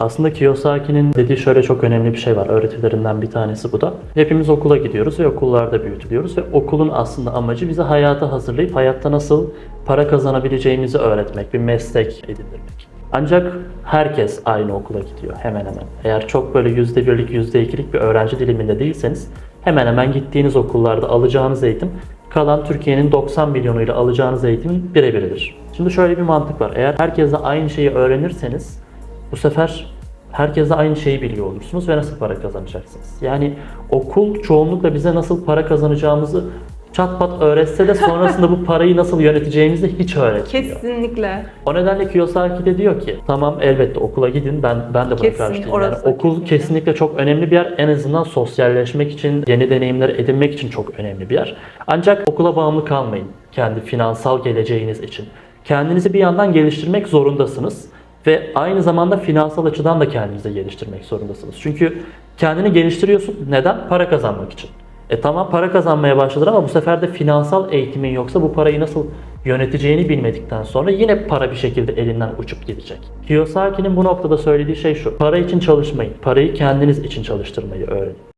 Aslında Kiyosaki'nin dediği şöyle çok önemli bir şey var. Öğretilerinden bir tanesi bu da. Hepimiz okula gidiyoruz ve okullarda büyütülüyoruz ve okulun aslında amacı bizi hayata hazırlayıp hayatta nasıl para kazanabileceğimizi öğretmek, bir meslek edindirmek. Ancak herkes aynı okula gidiyor hemen hemen. Eğer çok böyle yüzde birlik, yüzde ikilik bir öğrenci diliminde değilseniz hemen hemen gittiğiniz okullarda alacağınız eğitim kalan Türkiye'nin 90 milyonuyla alacağınız eğitimin birebiridir. Şimdi şöyle bir mantık var. Eğer herkesle aynı şeyi öğrenirseniz bu sefer herkesle aynı şeyi biliyor olursunuz ve nasıl para kazanacaksınız. Yani okul çoğunlukla bize nasıl para kazanacağımızı çat pat öğretse de sonrasında bu parayı nasıl yöneteceğimizi hiç öğretmiyor. Kesinlikle. O nedenle Kiyosaki de diyor ki tamam elbette okula gidin ben ben de buna Kesin, karşı değilim. orası Yani okul kesinlikle. kesinlikle çok önemli bir yer. En azından sosyalleşmek için, yeni deneyimler edinmek için çok önemli bir yer. Ancak okula bağımlı kalmayın kendi finansal geleceğiniz için. Kendinizi bir yandan geliştirmek zorundasınız ve aynı zamanda finansal açıdan da kendinizi geliştirmek zorundasınız. Çünkü kendini geliştiriyorsun. Neden? Para kazanmak için. E tamam para kazanmaya başladın ama bu sefer de finansal eğitimin yoksa bu parayı nasıl yöneteceğini bilmedikten sonra yine para bir şekilde elinden uçup gidecek. Kiyosaki'nin bu noktada söylediği şey şu. Para için çalışmayın. Parayı kendiniz için çalıştırmayı öğrenin.